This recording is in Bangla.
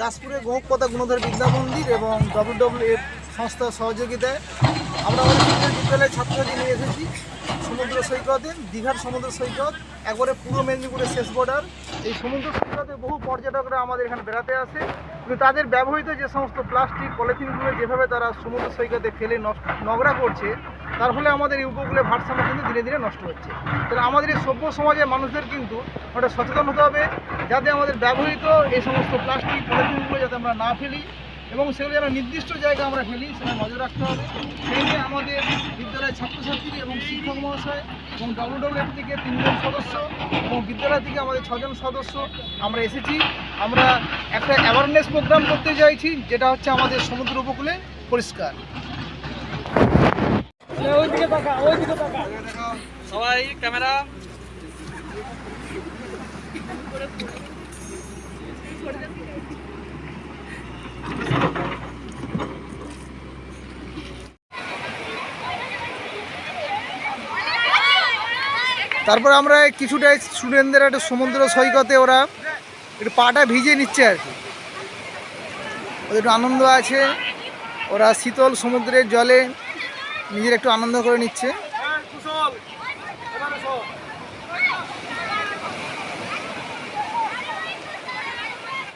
দাসপুরে গোহকপতা গুণধর বিদ্যা মন্দির এবং ডব্লিউ এফ সংস্থার সহযোগিতায় আমরা আমাদের বিদ্যালয়ের ছাত্রছাত্রী নিয়ে এসেছি। সমুদ্র সৈকতে, দীঘার সমুদ্র সৈকত, একবারে পূর্ব মেদিনীপুরের শেষ বর্ডার এই সমুদ্র সৈকতে বহু পর্যটকরা আমাদের এখানে বেড়াতে আসে। কিন্তু তাদের ব্যবহৃত যে সমস্ত প্লাস্টিক, পলিথিনগুলো যেভাবে তারা সমুদ্র সৈকতে ফেলে নষ্ট নোংরা করছে তার ফলে আমাদের এই উপকূলের ভারসাম্য কিন্তু ধীরে ধীরে নষ্ট হচ্ছে। তাহলে আমাদের এই সভ্য সমাজের মানুষদের কিন্তু ওটা সচেতন হতে হবে, যাতে আমাদের ব্যবহৃত এই সমস্ত প্লাস্টিক, পলিথিনগুলো যাতে আমরা না ফেলি এবং সেগুলো যেন নির্দিষ্ট জায়গায় আমরা ফেলি, সেটা নজর রাখতে হবে। সেই নিয়ে আমাদের বিদ্যালয়ের ছাত্রছাত্রী এবং শিক্ষক মহাশয় এবং ডব্লিউডব্লিউএফ থেকে তিনজন সদস্য এবং বিদ্যালয় থেকে আমাদের ছজন সদস্য আমরা এসেছি। আমরা একটা অ্যাওয়ারনেস প্রোগ্রাম করতে চাইছি, যেটা হচ্ছে আমাদের সমুদ্র উপকূলে পরিষ্কার। সবাই ক্যামেরা। তারপর আমরা কিছুটা স্টুডেন্টদের একটা সমুদ্র সৈকতে ওরা একটু পাটা ভিজিয়ে নিচ্ছে আর কি। ওদের একটু আনন্দ আছে। ওরা শীতল সমুদ্রের জলে নিজের একটু আনন্দ করে নিচ্ছে।